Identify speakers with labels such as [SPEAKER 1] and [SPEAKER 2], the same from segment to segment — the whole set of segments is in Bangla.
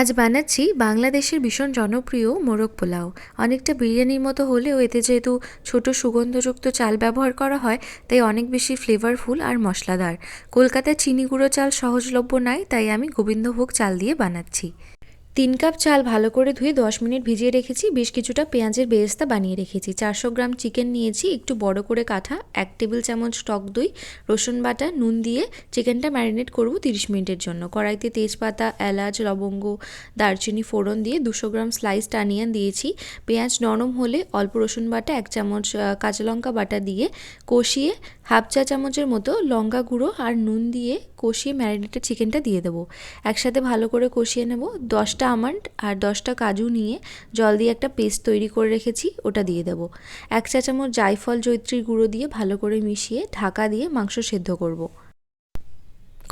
[SPEAKER 1] আজ বানাচ্ছি বাংলাদেশের ভীষণ জনপ্রিয় মোরগ পোলাও। অনেকটা বিরিয়ানির মতো হলেও এতে যেহেতু ছোট সুগন্ধযুক্ত চাল ব্যবহার করা হয়, তাই অনেক বেশি ফ্লেভারফুল আর মশলাদার। কলকাতায় চিনি গুঁড়ো চাল সহজলভ্য নাই, তাই আমি গোবিন্দভোগ চাল দিয়ে বানাচ্ছি। তিন কাপ চাল ভালো করে ধুয়ে দশ মিনিট ভিজিয়ে রেখেছি। বেশ কিছুটা পেঁয়াজের বেরেস্তা বানিয়ে রেখেছি। চারশো গ্রাম চিকেন নিয়েছি, একটু বড় করে কাঠা এক টেবিল চামচ টক দই, রসুন বাটা, নুন দিয়ে চিকেনটা ম্যারিনেট করব তিরিশ মিনিটের জন্য। কড়াইতে তেজপাতা, এলাচ, লবঙ্গ, দারচিনি, ফোড়ন দিয়ে দুশো গ্রাম স্লাইসড আনিয়ান দিয়েছি। পেঁয়াজ নরম হলে অল্প রসুন বাটা, এক চামচ কাঁচা লঙ্কা বাটা দিয়ে কষিয়ে হাফ চা চামচের মতো লঙ্কা গুঁড়ো আর নুন দিয়ে কষিয়ে ম্যারিনেটেড চিকেনটা দিয়ে দেবো। একসাথে ভালো করে কষিয়ে নেব। দশটা আমন্ড আর দশটা কাজু নিয়ে জল দিয়ে একটা পেস্ট তৈরি করে রেখেছি, ওটা দিয়ে দেবো। এক চা চামচ জায়ফল জৈত্রীর গুঁড়ো দিয়ে ভালো করে মিশিয়ে ঢাকা দিয়ে মাংস সেদ্ধ করব।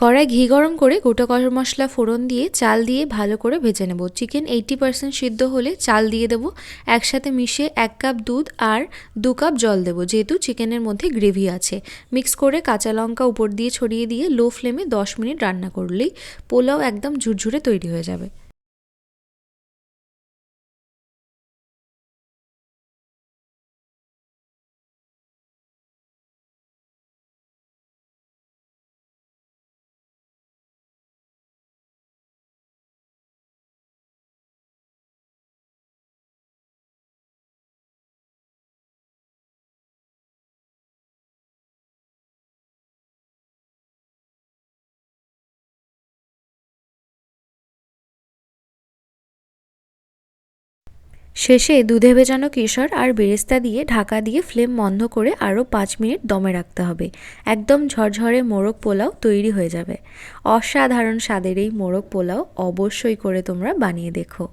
[SPEAKER 1] কড়াই ঘি গরম করে গোটা গরম মশলা ফোড়ন দিয়ে চাল দিয়ে ভালো করে ভেজে নেব। চিকেন এইটি পার্সেন্ট সিদ্ধ হলে চাল দিয়ে দেবো। একসাথে মিশিয়ে এক কাপ দুধ আর দু কাপ জল দেবো, যেহেতু চিকেনের মধ্যে গ্রেভি আছে। মিক্স করে কাঁচা লঙ্কা উপর দিয়ে ছড়িয়ে দিয়ে লো ফ্লেমে দশ মিনিট রান্না করলেই পোলাও একদম ঝুরঝুরে তৈরি হয়ে যাবে। শেষে দুধে ভেজানো কেশর আর বেরেস্তা দিয়ে ঢাকা দিয়ে ফ্লেম বন্ধ করে আরও পাঁচ মিনিট দমে রাখতে হবে। একদম ঝরঝরে মোরগ পোলাও তৈরি হয়ে যাবে। অসাধারণ স্বাদের এই মোরগ পোলাও অবশ্যই করে তোমরা বানিয়ে দেখো।